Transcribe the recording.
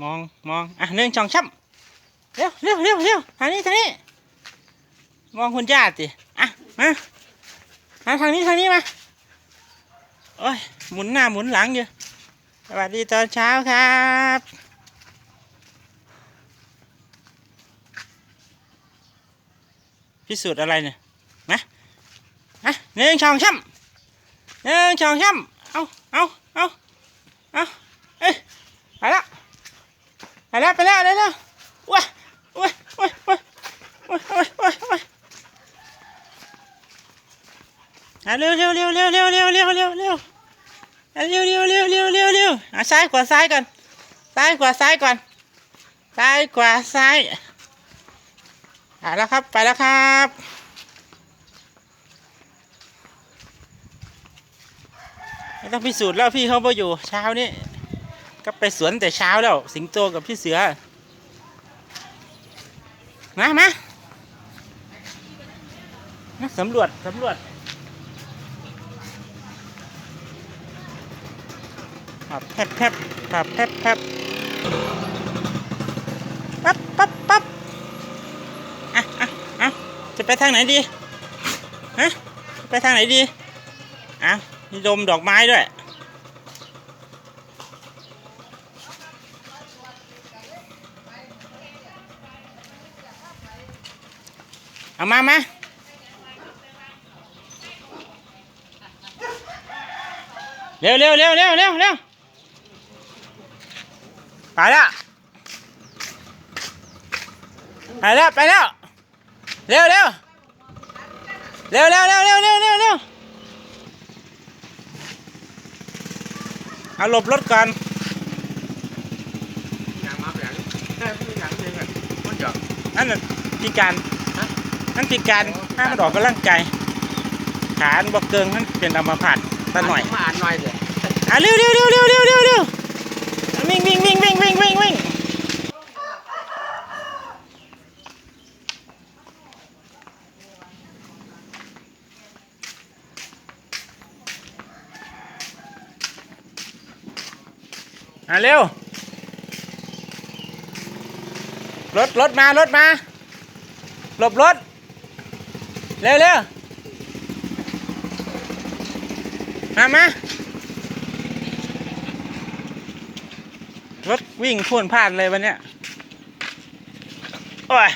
มองมองอะหนึ่งสองช้ำเร็วเร็วเร็วเร็วทางนี้ทางนี้ มองคุณญาติสิอะมามาทางนี้ทางนี้มาโอ้ยหมุนหน้าหมุนหลังอยู่สวัสดีตอนเช้าครับพิสูจน์อะไรเนี่ยมาอะหนึ่งสองช้ำหนึ่งสองช้ำเอาเอาเอาเอาเอ้ยไปแล้ว ไปแล้วไปแล้วไปแล้วว้าว้าว้าว้าว้าว้าว้าว้าอะเร็วเร็วเร็วเร็วเร็วเร็วเร็วเร็วเร็วเร็วเร็วเร็วเร็วเร็วเร็วอะซ้ายขวาซ้ายก่อนซ้ายขวาซ้ายก่อนซ้ายขวาซ้ายอะแล้วครับไปแล้วครับไม่ต้องพิสูจน์แล้วพี่เขาไปอยู่เช้านี้ ก็ไปสวนแต่เช้าแล้ว สิงโตกับพี่เสือ มามามาสำรวจสำรวจปับแพบแพบปับแพบแพบปั๊บปั๊บปั๊บอะอะอะจะไปทางไหนดีฮะไปทางไหนดีอะมีดมดอกไม้ด้วย เอามามาเร็วเร็วเร็วเร็วเร็วเร็วไปแล้วไปแล้วไปแล้วเร็วเร็วเร็วเร็วเร็วเร็วเร็วเร็วเร็วเอาหลบรถก่อนยางมาแผงแค่ไม่มียางเองอะมันจะนั่นน่ะพิการ นั่นพิการห้ามนออกกำลังกายขาอันบกเกิงนั่นเป็นอัมพาตตาหน่อยมาอ่านหน่อยเถอะอะเร็วเร็วเร็วเร็วเร็วเร็วเร็ววิ่งวิ่งวิ่งวิ่งวิ่งวิ่งวิ่งอะเร็วรถรถมารถมาหลบรถ เร็วเร็วมามา รถวิ่งพ่วนพลาดเลยวันเนี้ย โอ้ย